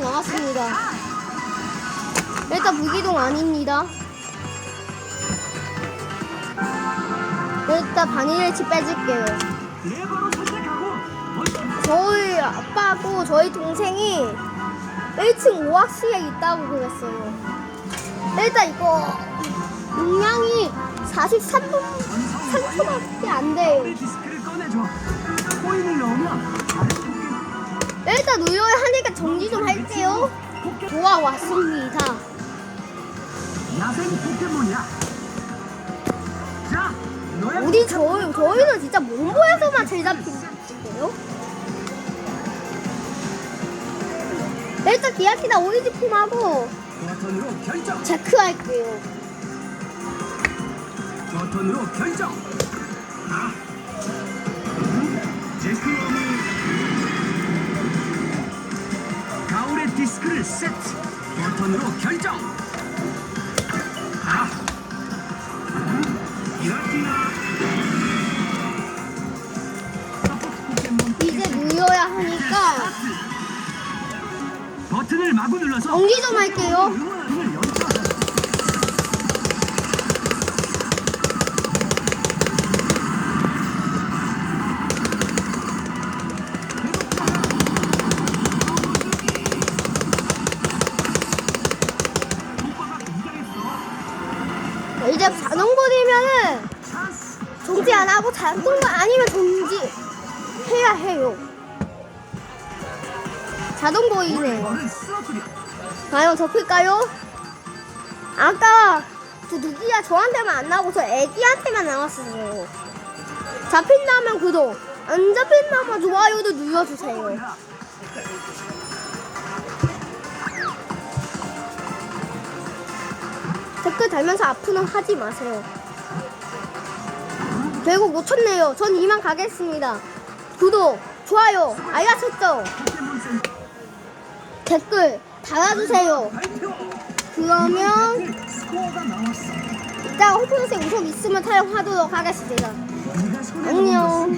개 나왔습니다. 일단 불기둥 아닙니다. 일단 바닐치 빼줄게요. 저희 아빠하고 저희 동생이 1층 5학시에 있다고 그랬어요. 일단 이거 용량이 43분 3초밖에 안 돼요. 일단 우연히 하니까 정리 좀 할게요. 돌아왔습니다. 야생 포켓몬이야 자 우리 저희 저희는 진짜 몽고에서만 제일 잡힌대요. 일단 기아키나 오리지 폼하고 버튼으로 결정 체크할게요. 버튼으로 결정 아. 디스크를 세트 버튼으로 결정 아. 포켓몬 이제 누여야 하니까 버튼을 마구 눌러서 정리 좀 할게요. 이제 자동볼이면은 찬스. 정지 안 하고 자동볼 아니면 정지 해야 해요. 자동볼이네요. 과연 접힐까요? 아까 그 누구야 저한테만 안 나오고 저 애기한테만 나왔어요. 잡힌다면 구독, 안 잡힌다면 좋아요도 눌러주세요. 댓글 달면서 아프는 하지 마세요. 결국 놓쳤네요. 전 이만 가겠습니다. 구독, 좋아요, 센터 댓글 달아주세요. 그러면. 이따 호프색 우석 있으면 촬영하도록 하겠습니다. 안녕.